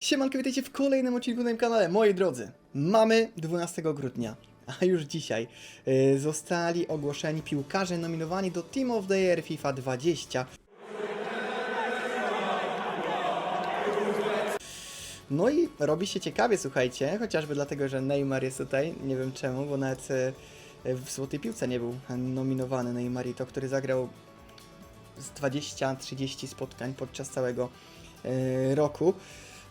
Siemanko, witajcie w kolejnym odcinku na tym kanale. Moi drodzy, mamy 12 grudnia, a już dzisiaj y, zostali ogłoszeni piłkarze nominowani do Team of the Year FIFA 20. No i robi się ciekawie, słuchajcie, chociażby dlatego, że Neymar jest tutaj, nie wiem czemu, bo nawet y, w Złotej Piłce nie był nominowany Neymarito, który zagrał z 20-30 spotkań podczas całego y, roku.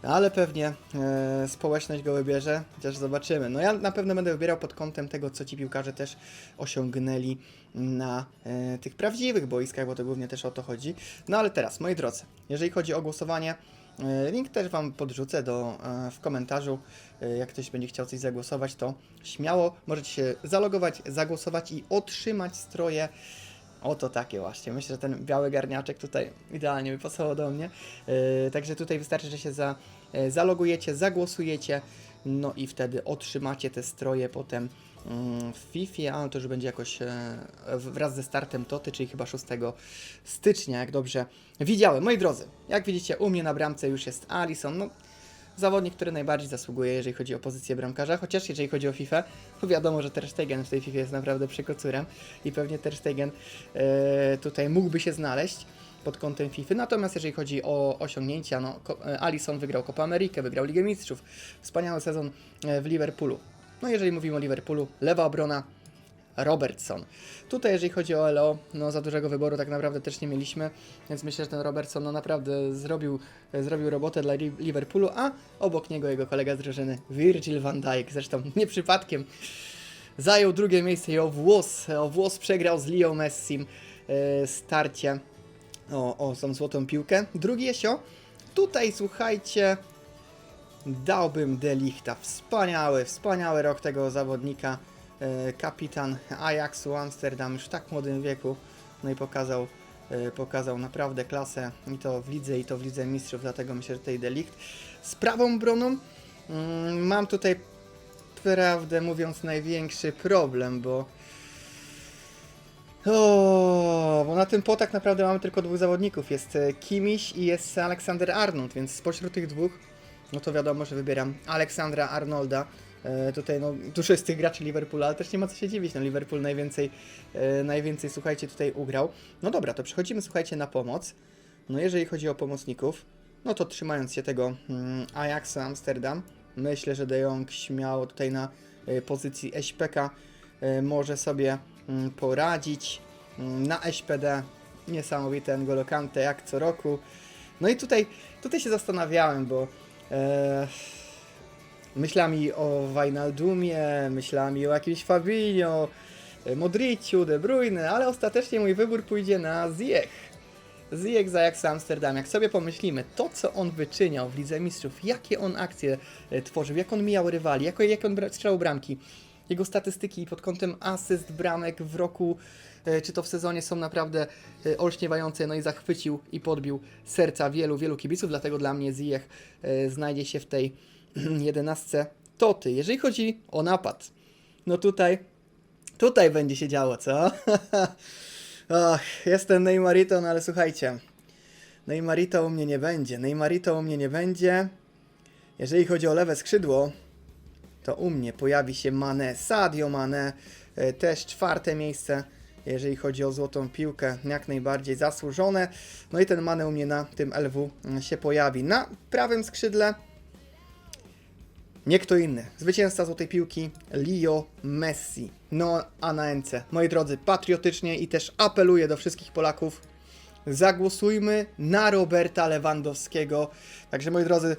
Ale pewnie e, społeczność go wybierze, chociaż zobaczymy. No ja na pewno będę wybierał pod kątem tego, co ci piłkarze też osiągnęli na e, tych prawdziwych boiskach, bo to głównie też o to chodzi. No ale teraz, moi drodzy, jeżeli chodzi o głosowanie, e, link też Wam podrzucę do, e, w komentarzu. E, jak ktoś będzie chciał coś zagłosować, to śmiało możecie się zalogować, zagłosować i otrzymać stroje. Oto takie właśnie. Myślę, że ten biały garniaczek tutaj idealnie by pasował do mnie. Yy, także tutaj wystarczy, że się za, e, zalogujecie, zagłosujecie, no i wtedy otrzymacie te stroje potem mm, w FIFA, a to już będzie jakoś e, wraz ze startem Toty, czyli chyba 6 stycznia, jak dobrze widziałem. Moi drodzy, jak widzicie, u mnie na bramce już jest Alisson. No, zawodnik, który najbardziej zasługuje, jeżeli chodzi o pozycję bramkarza, chociaż jeżeli chodzi o FIFA, to wiadomo, że Ter Stegen w tej FIFA jest naprawdę przekocurem i pewnie Ter Stegen e, tutaj mógłby się znaleźć pod kątem FIFA. Natomiast jeżeli chodzi o osiągnięcia, no, e, Alisson wygrał Copa America, wygrał Ligę Mistrzów, wspaniały sezon e, w Liverpoolu. No jeżeli mówimy o Liverpoolu, lewa obrona Robertson. Tutaj jeżeli chodzi o LO, no za dużego wyboru tak naprawdę też nie mieliśmy, więc myślę, że ten Robertson no naprawdę zrobił, zrobił robotę dla Li- Liverpoolu, a obok niego jego kolega z drużyny Virgil van Dijk, zresztą nie przypadkiem zajął drugie miejsce i o włos, o włos przegrał z Leo Messim e, starcie o, o tą złotą piłkę. Drugi Jesio, tutaj słuchajcie, dałbym Delichta. Wspaniały, wspaniały rok tego zawodnika. E, kapitan Ajaxu Amsterdam już w tak młodym wieku. No i pokazał, e, pokazał naprawdę klasę i to w lidze, i to w lidze mistrzów, dlatego myślę, że tutaj Delicht. Z prawą obroną mm, mam tutaj, prawdę mówiąc, największy problem, bo o, bo na tym po tak naprawdę mamy tylko dwóch zawodników. Jest e, Kimiś i jest Aleksander Arnold, więc spośród tych dwóch, no to wiadomo, że wybieram Aleksandra Arnolda. E, tutaj no, dużo jest tych graczy Liverpoola, ale też nie ma co się dziwić, no Liverpool najwięcej, e, najwięcej, słuchajcie, tutaj ugrał. No dobra, to przechodzimy, słuchajcie, na pomoc. No jeżeli chodzi o pomocników, no to trzymając się tego mm, Ajaxa Amsterdam, myślę, że De Jong śmiało tutaj na e, pozycji SPK e, może sobie mm, poradzić. Mm, Na SPD niesamowity N'Golo jak co roku. No i tutaj, tutaj się zastanawiałem, bo e, myślami o Wijnaldumie, myślami o jakimś Fabinho, e, Modriciu, De Bruyne, ale ostatecznie mój wybór pójdzie na Ziyech. Ziyech z Ajax Amsterdam. Jak sobie pomyślimy, to co on wyczyniał w Lidze Mistrzów, jakie on akcje e, tworzył, jak on mijał rywali, jak, jak on strzelał bramki, jego statystyki pod kątem asyst, bramek w roku, e, czy to w sezonie są naprawdę e, olśniewające, no i zachwycił i podbił serca wielu, wielu kibiców, dlatego dla mnie Ziyech e, znajdzie się w tej jedenastce Toty. Jeżeli chodzi o napad, no tutaj, tutaj będzie się działo, co? Jestem Neymarito, no ale słuchajcie, Neymarito u mnie nie będzie, Neymarito u mnie nie będzie. Jeżeli chodzi o lewe skrzydło, to u mnie pojawi się Mane, Sadio Mane, e, też czwarte miejsce, jeżeli chodzi o złotą piłkę, jak najbardziej zasłużone. No i ten Mane u mnie na tym LW się pojawi. Na prawym skrzydle nie kto inny. Zwycięzca złotej piłki Leo Messi. No a na NC. Moi drodzy, patriotycznie i też apeluję do wszystkich Polaków. Zagłosujmy na Roberta Lewandowskiego. Także moi drodzy,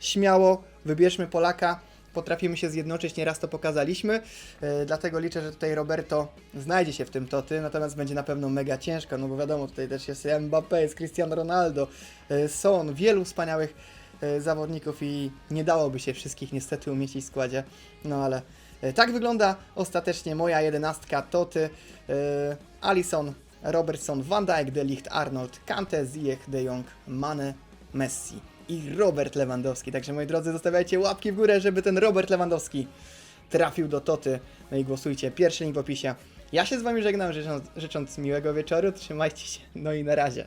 śmiało wybierzmy Polaka. Potrafimy się zjednoczyć, nieraz to pokazaliśmy. E, dlatego liczę, że tutaj Roberto znajdzie się w tym toty, natomiast będzie na pewno mega ciężko, no bo wiadomo, tutaj też jest Mbappé, jest Cristiano Ronaldo, e, Son, wielu wspaniałych e, zawodników i nie dałoby się wszystkich niestety umieścić w składzie. No ale tak wygląda ostatecznie moja jedenastka Toty. Alisson, Robertson, Van Dijk, De Ligt, Arnold, Kante, Ziyech, De Jong, Mane, Messi i Robert Lewandowski. Także moi drodzy, zostawiajcie łapki w górę, żeby ten Robert Lewandowski trafił do Toty. No i głosujcie. Pierwszy link w opisie. Ja się z Wami żegnam, życząc, życząc miłego wieczoru. Trzymajcie się. No i na razie.